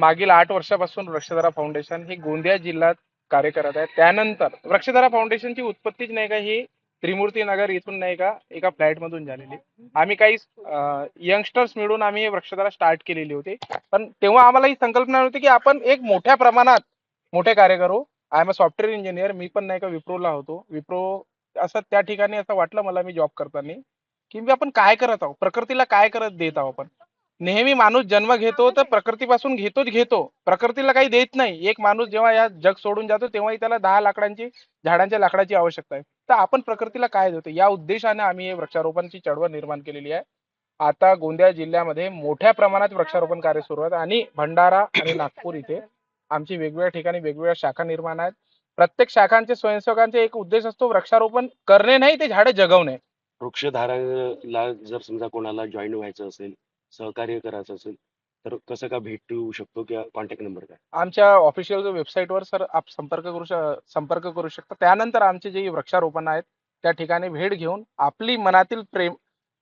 मागील आठ वर्षापासून वृक्षधारा फाउंडेशन हे गोंदिया जिल्ह्यात कार्य करत आहे. त्यानंतर वृक्षधारा फाउंडेशनची उत्पत्तीच नाही का ही त्रिमूर्ती नगर इथून नाही का एका फ्लॅट मधून झालेली. आम्ही काही यंगस्टर्स मिळून आम्ही वृक्षधारा स्टार्ट केलेली होती. पण तेव्हा आम्हाला ही संकल्पना होती की आपण एक मोठ्या प्रमाणात मोठे कार्य करू. I am a software engineer मी पण नाही का विप्रोला होतो. विप्रो असं त्या ठिकाणी असं वाटलं मला मी जॉब करताना की मी आपण काय करत आहोत? प्रकृतीला काय करत देत आहोत आपण? नेहमी माणूस जन्म घेतो तर प्रकृतीपासून घेतोच घेतो. प्रकृतीला काही देत नाही. एक माणूस जेव्हा या जग सोडून जातो तेव्हाही त्याला दहा लाकडांची झाडांच्या लाकडाची आवश्यकता आहे. तर आपण प्रकृतीला काय देतो? या उद्देशाने आम्ही हे वृक्षारोपणची चळवळ निर्माण केलेली आहे. आता गोंदिया जिल्ह्यामध्ये मोठ्या प्रमाणात वृक्षारोपण कार्य सुरू आहे आणि भंडारा आणि नागपूर इथे आमची वेगवेगळ्या ठिकाणी वेगवेगळ्या शाखा निर्माण आहेत. प्रत्येक शाखांचे स्वयंसेवकांचे एक उद्देश असतो वृक्षारोपण करणे नाही ते झाडे जगवणे. वृक्षधाराला जर समजा कोणाला जॉईन व्हायचं असेल सहकार्य करायचं असेल तर कसं का भेटू शकतो किंवा कॉन्टॅक्ट नंबर काय? आमच्या ऑफिशियल वेबसाईटवर सर आप संपर्क करू श- संपर्क करू शकता. त्यानंतर आमचे जे वृक्षारोपण आहेत त्या ठिकाणी भेट घेऊन आपली मनातील प्रेम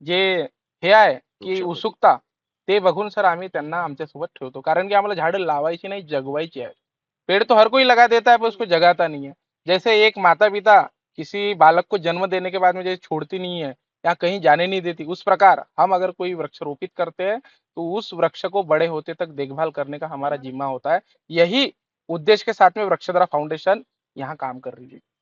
जे हे आहे की वृक्षारोपण. उत्सुकता ते बघून सर आम्ही त्यांना आमच्यासोबत ठेवतो. कारण की आम्हाला झाडं लावायची नाही जगवायची आहे. पेड़ तो हर कोई लगा देता है पर उसको जगाता नहीं है. जैसे एक माता पिता किसी बालक को जन्म देने के बाद में जैसे छोड़ती नहीं है या कहीं जाने नहीं देती। उस प्रकार हम अगर कोई वृक्ष रोपित करते हैं तो उस वृक्ष को बड़े होते तक देखभाल करने का हमारा जिम्मा होता है। यही उद्देश्य के साथ में वृक्षधरा फाउंडेशन यहाँ काम कर रही है।